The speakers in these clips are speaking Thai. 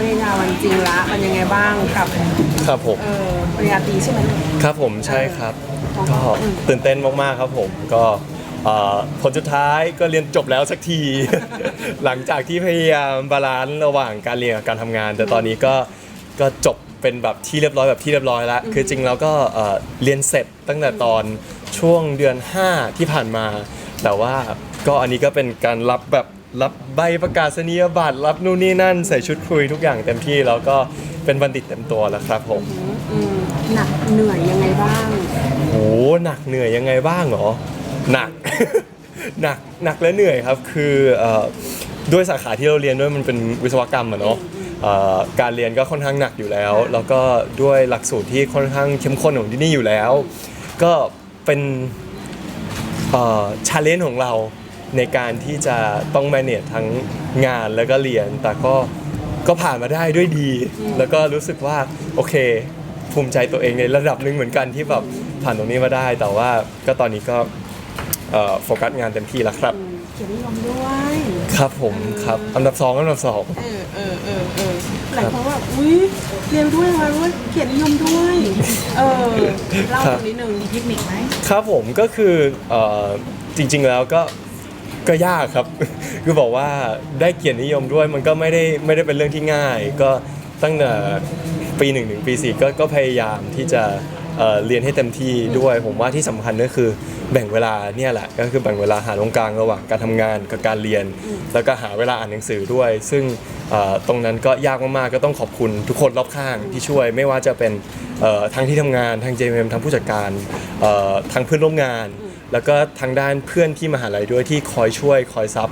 ปริญญาวันจริงละมันยังไงบ้างกับครับผม เออปริญญาตรีใช่ไหมลูกครับผมใช่ครับของก็อืม ตื่นเต้นมากๆครับผมก็เอ่อผลสุดท้ายก็เรียนจบแล้วสักที หลังจากที่พยายามบาลานซ์ระหว่างการเรียนกับการทำงาน แต่ตอนนี้ก็ก็จบเป็นแบบที่เรียบร้อยแบบที่เรียบร้อยแล้วคือจริงแล้วก็เอ่อเรียนเสร็จตั้งแต่ตอนช่วงเดือน 5 ที่ผ่านมา แต่ว่าก็อันนี้ก็เป็นการรับแบบ รับใบประกาศนียบัตรรับนู่นนี่นั่นใส่ชุดคุยทุกอย่างเต็มที่แล้วก็เป็นบัณฑิตเต็มตัวแล้วครับผมอืมหนักเหนื่อยยังไงบ้าง โหหนักเหนื่อยยังไงบ้างเหรอหนัก หนักหนักและเหนื่อยครับคือเอ่อด้วยสาขาที่เราเรียนด้วยมันเป็นวิศวกรรมอะเนาะเอ่อการเรียนก็ค่อนข้างหนักอยู่แล้ว แล้วก็ด้วยหลักสูตรที่ค่อนข้างเข้มข้นของที่นี่อยู่แล้ว ก็เป็นชาเลนจ์ของเรา ในการที่จะต้อง manage ทั้งงานแล้วก็เรียน แต่ก็ก็ผ่านมาได้ด้วยดี แล้วก็รู้สึกว่าโอเค ภูมิใจตัวเองในระดับหนึ่งเหมือนกันที่แบบผ่านตรงนี้มาได้ แต่ว่าก็ตอนนี้ก็เอ่อโฟกัสงานเต็มที่แล้วครับอืมเกียรตินิยมด้วยครับผมครับอันดับสองอันดับสอง เออเออเออเออหลายคนว่าอุ้ยเรียนด้วยมาด้วยเกียรตินิยมด้วยเออเล่าตรงนี้หนึ่งมีเทคนิคไหม ครับผมก็คือเอ่อจริงๆแล้วก็ ก็ยากครับ คือบอกว่าได้เกียรตินิยมด้วยมันก็ไม่ได้ไม่ได้เป็นเรื่องที่ง่าย ก็ตั้งแต่ปีหนึ่งถึงปีสี่ก็ก็พยายามที่จะเอ่อเรียนให้เต็มที่ด้วย ผมว่าที่สำคัญก็คือแบ่งเวลาเนี่ยแหละ ก็คือแบ่งเวลาหาตรงกลางระหว่างการทำงานกับการเรียน แล้วก็หาเวลาอ่านหนังสือด้วย ซึ่งเอ่อตรงนั้นก็ยากมากๆก็ต้องขอบคุณทุกคนรอบข้างที่ช่วยไม่ว่าจะเป็นเอ่อทั้งที่ทำงานทาง JMM ทั้งผู้จัดการเอ่อทั้งเพื่อนร่วมงาน แล้วก็ทางด้านเพื่อนที่มหาลัยด้วยที่คอยช่วยคอยซับ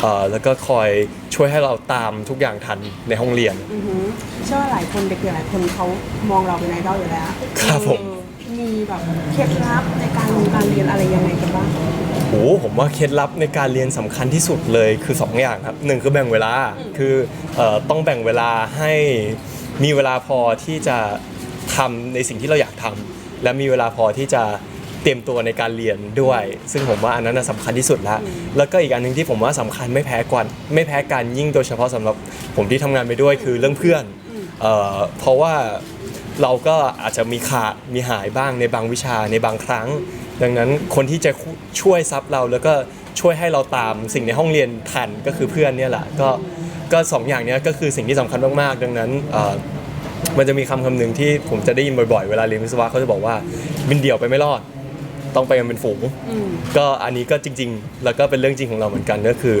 เอ่อแล้วก็คอยช่วยให้เราตามทุกอย่างทันในห้องเรียนอือหือเชื่อว่าหลายคนเด็กๆหลายคนเขามองเราเป็นไอดอลอยู่แล้วครับผมเออมีแบบเคล็ดลับในการการเรียนอะไรยังไงกันบ้างโอ้โหผมว่าเคล็ดลับในการเรียนสำคัญที่สุดเลยคือ 2 อย่างครับหนึ่งคือแบ่งเวลาคือเอ่อต้องแบ่งเวลาให้มีเวลาพอที่จะทำในสิ่งที่เราอยากทำและมีเวลาพอที่จะ เตรียมตัวในการเรียนด้วย ซึ่งผมว่าอันนั้นนะสำคัญที่สุดแล้วแล้วก็อีกอันหนึ่งที่ผมว่าสำคัญไม่แพ้กันไม่แพ้กันยิ่งโดยเฉพาะสำหรับผมที่ทำงานไปด้วยคือเรื่องเพื่อนเอ่อเพราะว่าเราก็อาจจะมีขาดมีหายบ้างในบางวิชาในบางครั้ง ดังนั้นคนที่จะช่วยซับเราแล้วก็ช่วยให้เราตามสิ่งในห้องเรียนทันก็คือเพื่อนเนี่ยแหละก็ก็สองอย่างเนี้ยก็คือสิ่งที่สำคัญมากๆ ดังนั้นเอ่อ มันจะมีคำคำหนึ่งที่ผมจะได้ยินบ่อยๆ เวลาเรียนวิศวะเขาจะบอกว่าบินเดี่ยวไปไม่รอด ต้องไปกันเป็นฝูงอืมก็อันนี้ก็จริง ๆ แล้วก็เป็นเรื่องจริงของเราเหมือนกันก็คือ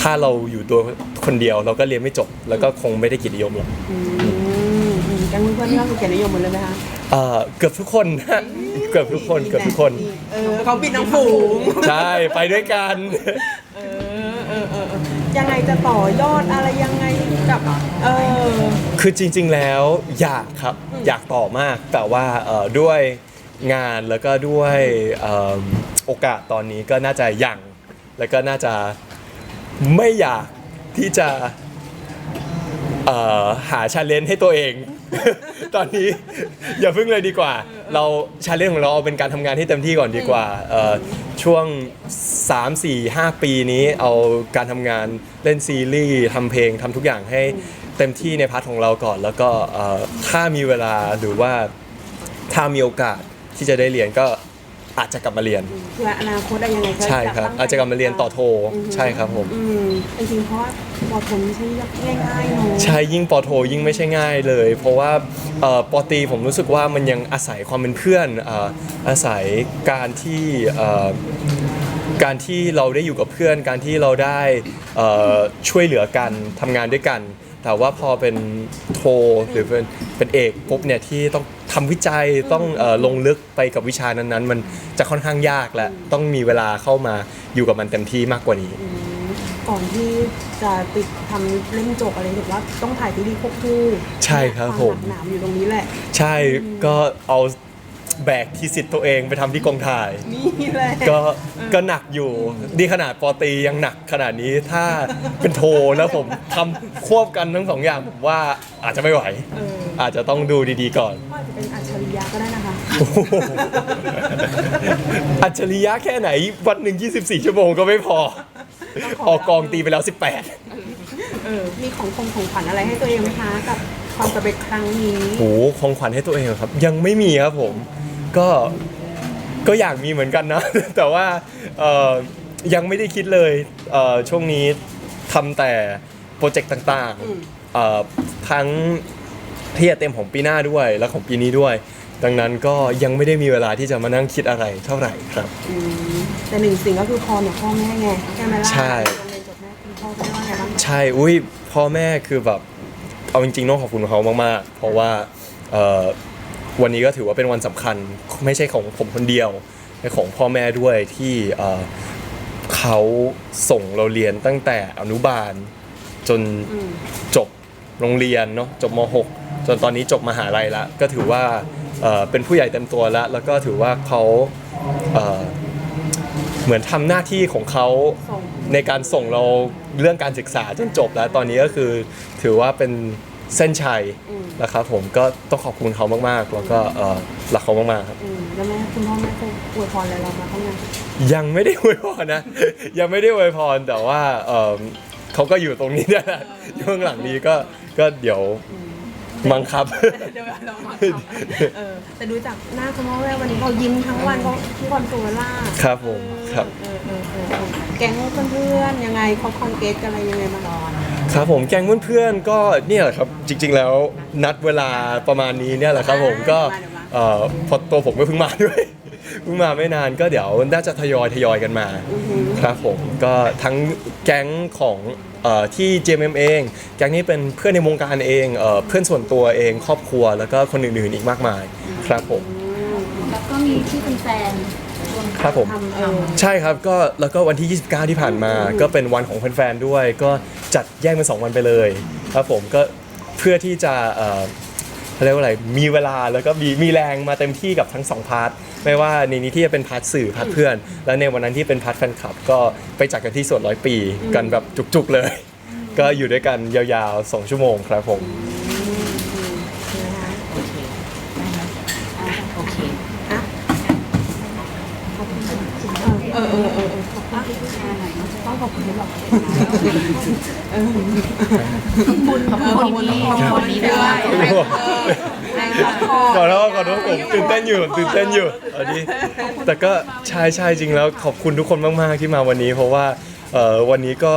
ถ้าเราอยู่ตัวคนเดียวเราก็เรียนไม่จบ แล้วก็คงไม่ได้เกียรตินิยมหรอกอืมอืมแก๊งเพื่อนๆที่ก็คือเกียรตินิยมหมดเลยไหมคะเอ่อเกือบทุกคนนะเกือบทุกคนเกือบทุกคน เออเขาบินทั้งฝูงใช่ไปด้วยกันเออเออเออเออยังไงจะต่อยอดอะไรยังไงกับเออคือจริง ๆแล้วอยากครับอยากต่อมากแต่ว่าเอ่อด้วย งานแล้วก็ด้วยเอิ่มโอกาสตอนนี้ก็น่าจะยังแล้วก็น่าจะไม่อยากที่จะเอ่อหาชาเลนจ์ให้ตัวเอง ตอนนี้ อย่าพิ่งเลยดีกว่า เราชาเลนจ์ของเราเอาเป็นการทำงานที่เต็มที่ก่อนดีกว่าเอ่อช่วง 3 4 5 ปีนี้เอาการทำงานเล่นซีรีส์ทำเพลงทำทุกอย่างให้เต็มที่ในพาร์ทของเราก่อน แล้วก็เอ่อถ้ามีเวลาหรือว่า ถ้ามีโอกาส ที่จะได้เรียนก็อาจจะกลับมาเรียน เพื่ออนาคตได้ยังไงใช่ครับ อาจจะกลับมาเรียนต่อโทใช่ครับผม อืมจริงๆเพราะว่าบอทนไม่ใช่ง่ายๆเนาะใช่ยิ่งปอโทยิ่งไม่ใช่ง่ายเลย เพราะว่าเอ่อปอตรีผมรู้สึกว่ามันยังอาศัยความเป็นเพื่อนเอ่ออาศัยการที่เอ่อการที่เราได้อยู่กับเพื่อน การที่เราได้เอ่อช่วยเหลือกันทำงานด้วยกัน แต่ว่าพอเป็นโทหรือเป็นเป็นเอกปุ๊บเนี่ยที่ต้อง ทำวิจัยต้องเอ่อลงลึกไปกับวิชานั้นๆ มันจะค่อนข้างยากและต้องมีเวลาเข้ามาอยู่กับมันเต็มที่มากกว่านี้อืมก่อนที่จะติดทำเล่มจบอะไรถือว่าต้องถ่ายซีรีส์ควบคู่ใช่ครับวาผมหนักหนามอยู่ตรงนี้แหละ ใช่ก็เอา แบกทีสิทธิ์ตัวเองไปทำที่กองถ่าย นี่แหละ ก็ก็หนักอยู่ดีขนาดปอตรียังหนักขนาดนี้ถ้าเป็นโทแล้วผมทำควบกันทั้งสองอย่างผมว่าอาจจะไม่ไหว เออ อาจจะต้องดูดีๆก่อนก็อาจจะเป็นอัจฉริยะก็ได้นะคะ โอ้โหอัจฉริยะแค่ไหน วันหนึ่ง24 ชั่วโมงก็ไม่พอ ออกกองตีไปแล้ว 18 เออ มีของคงของขวัญอะไรให้ตัวเองไหมคะ กับ ความสำเร็จครั้งนี้ โหของขวัญให้ตัวเองเหรอครับ ยังไม่มีครับผม ก็ก็อยากมีเหมือนกันนะ แต่ว่าเอ่อยังไม่ได้คิดเลยเอ่อช่วงนี้ทำแต่โปรเจกต์ต่างอืม ๆเอ่อทั้งที่จะเต็มของปีหน้าด้วยและของปีนี้ด้วย ดังนั้นก็ยังไม่ได้มีเวลาที่จะมานั่งคิดอะไรเท่าไหร่ครับ อืมแต่หนึ่งสิ่งก็คือพรเนี่ยพ่อแม่ไงใช่ไหมล่ะใช่โรงเรียนจบแม่คุณพ่อคุณแม่ว่าไงบ้างใช่ อุ้ยพ่อแม่คือแบบ เอาจริงๆต้องขอบคุณเขามากๆ เพราะว่าเอ่อวันนี้ก็ถือว่าเป็นวันสำคัญไม่ใช่ของผมคนเดียวแต่ของพ่อแม่ด้วยที่เอ่อเขาส่งเราเรียนตั้งแต่อนุบาล จนอืมจบโรงเรียนเนาะจบม .6 จนตอนนี้จบมหาลัยล้วก็ถือว่าเอ่อเป็นผู้ใหญ่เต็มตัวแล้ว แล้วก็ถือว่าเขาเอ่อเหมือนทำหน้าที่ของเขา ส่งในการส่งเรา เรื่องการศึกษาจนจบแล้วตอนนี้ก็คือถือว่าเป็นเส้นชัยอืมนะครับผมก็ต้องขอบคุณเขามากๆ แล้วก็เอ่อรักเขามากๆครับอืมแล้วแม่คุณพ่อแม่เคยอวยพรอะไรเรามาบ้างยังยังไม่ได้อวยพรนะ ยังไม่ได้อวยพรแต่ว่าเอิ่มเขาก็อยู่ตรงนี้นะช่วงหลังนี้ก็ก็เดี๋ยว มั้งครับ เดี๋ยวเรามาทำเออแต่ดูจากหน้าคุณพ่อแม่วันนี้เขายิ้มทั้งวันเขาทุกวันตัวล่าครับผมครับ เออเออเออเออแก๊งเพื่อนๆยังไงเขาคอนเกตกันอะไรยังไงมางอนครับผมแก๊งเพื่อนๆก็เนี่ยแหละครับจริง ๆ แล้วนัดเวลาประมาณนี้เนี่ยแหละครับผมก็เอ่อพอตัวผมก็เพิ่งมาด้วยเพิ่งมาไม่นานก็เดี๋ยวน่าจะทยอยทยอยกันมาอือหือครับผมก็ทั้งแก๊งของเอ่อ ที่ JMM เอง แก๊งนี้เป็นเพื่อนในวงการเองเอ่อเพื่อนส่วนตัวเองครอบครัวแล้วก็คนอื่นๆอีกมากมายครับผม แล้วก็มีที่เป็นแฟนรวมครับผม ทำเออใช่ครับก็แล้วก็วันที่ 29 ที่ผ่านมา ก็เป็นวันของแฟนๆด้วย ก็จัดแยกเป็น2วันไปเลย ครับผมก็เพื่อที่จะเอ่อ เรียกว่าอะไรมีเวลาแล้วก็มีมีแรงมาเต็มที่กับทั้งสองพาร์ทไม่ว่าในนี้ที่จะเป็นพาร์ทสื่อพาร์ทเพื่อน แล้วในวันนั้นที่เป็นพาร์ทแฟนคลับ ก็ไปจัดกันที่สวนร้อยปีกันแบบจุกๆเลย ก็อยู่ด้วยกันยาวๆ2ชั่วโมงครับผม โอเค เออเออเออเออต้อง ขอบคุณหรอกเออขอบคุณขอบคุณพี่ขอบคุณนี้ด้วยแรงซัพพอขอร์ตโทษขอโทษผมตื่นเต้นอยู่ตื่นเต้นอยู่อันนี้แต่ก็ใช่ใช่จริงแล้วขอบคุณทุกคนมากๆที่มาวันนี้ เพราะว่าเอ่อวันนี้ก็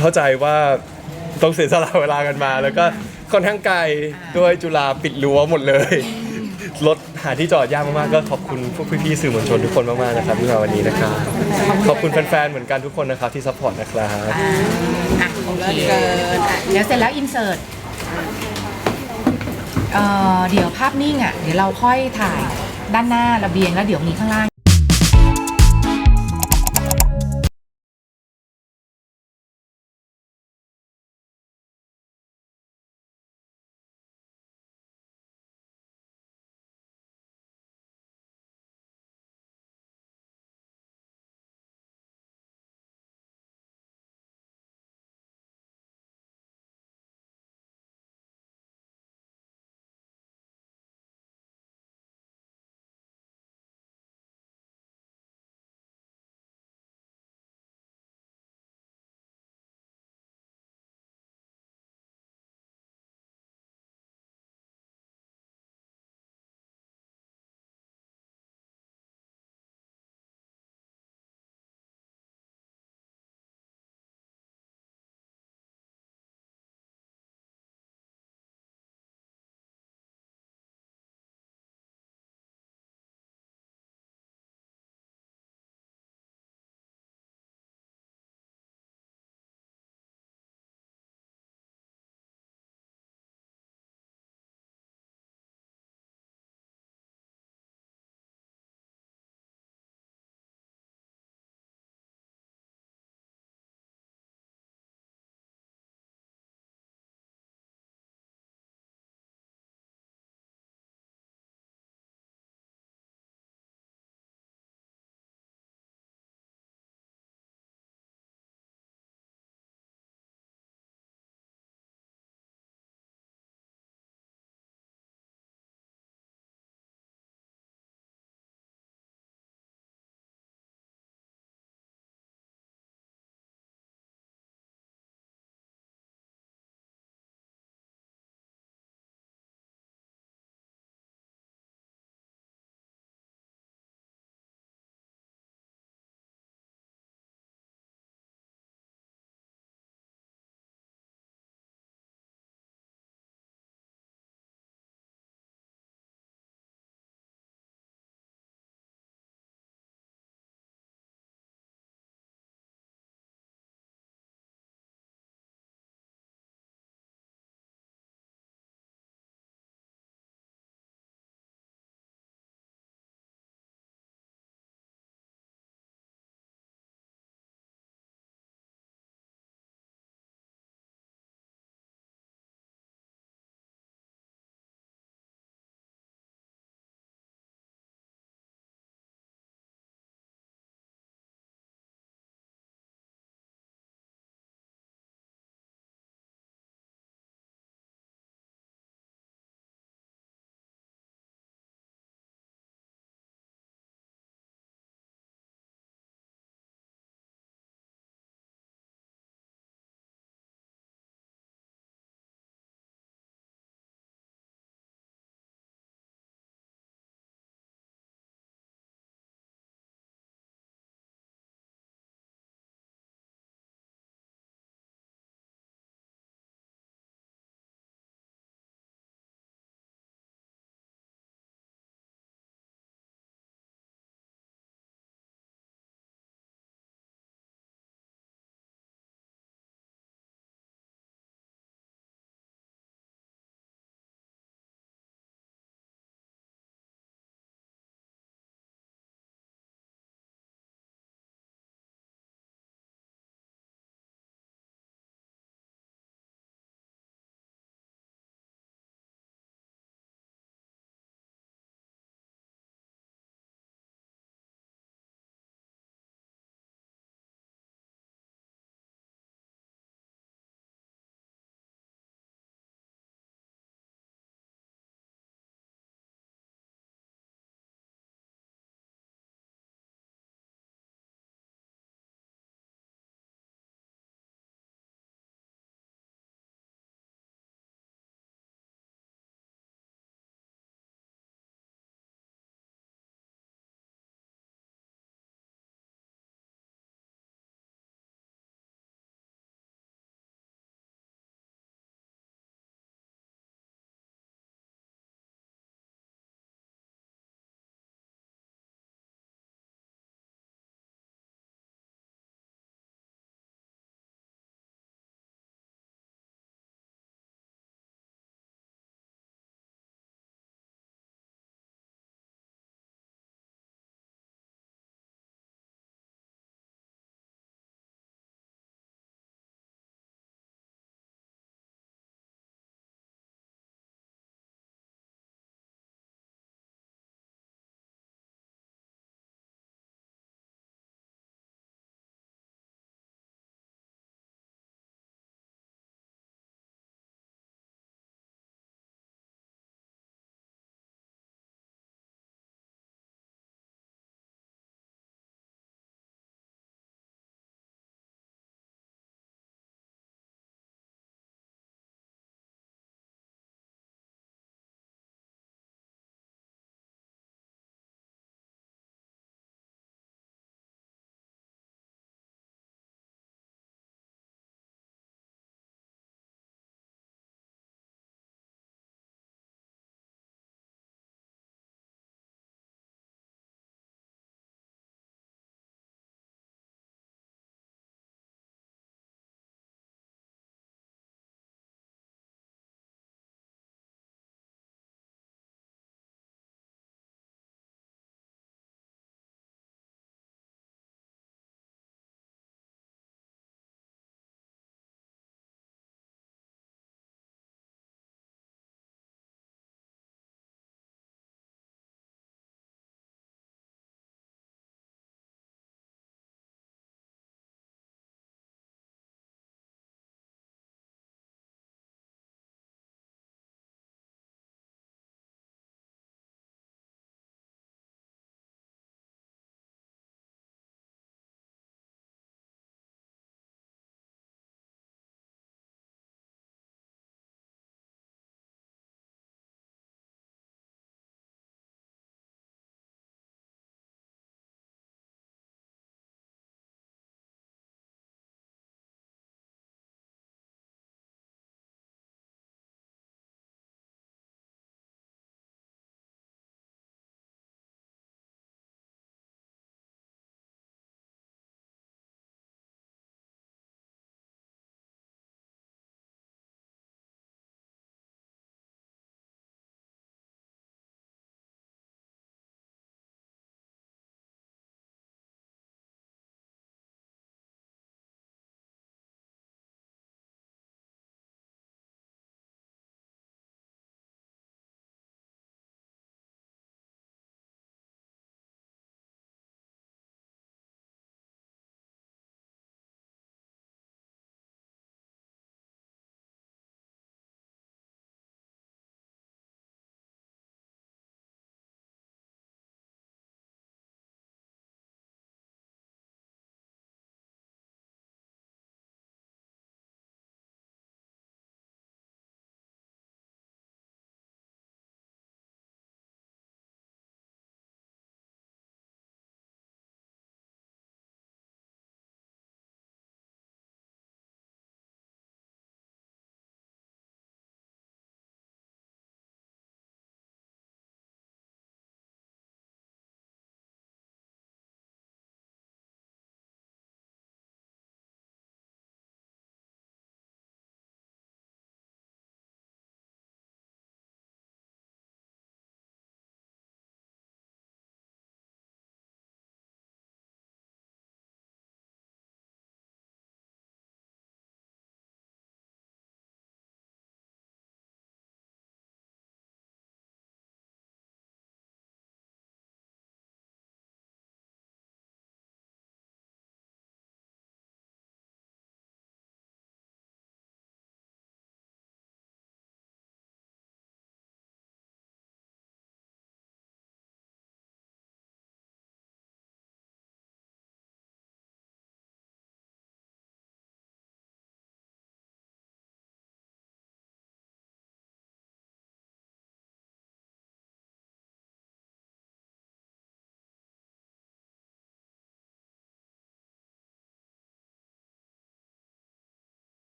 เข้าใจว่าต้องเสียสละเวลากันมา แล้วก็ค่อนข้างไกลด้วยจุฬาปิดรั้วหมดเลย รถหาที่จอดยากมากๆก็ขอบคุณพวกพี่ๆสื่อมวลชนทุกคนมากๆนะครับที่มาวันนี้นะครับขอบคุณแฟนๆเหมือนกันทุกคนนะครับที่ซัพพอร์ตนะครับอะโอเคเกินอะเดี๋ยวเสร็จแล้วอินเสิร์ตเอ่อเดี๋ยวภาพนิ่งอะเดี๋ยวเราค่อยถ่ายด้านหน้าระเบียงแล้วเดี๋ยวมีข้างล่าง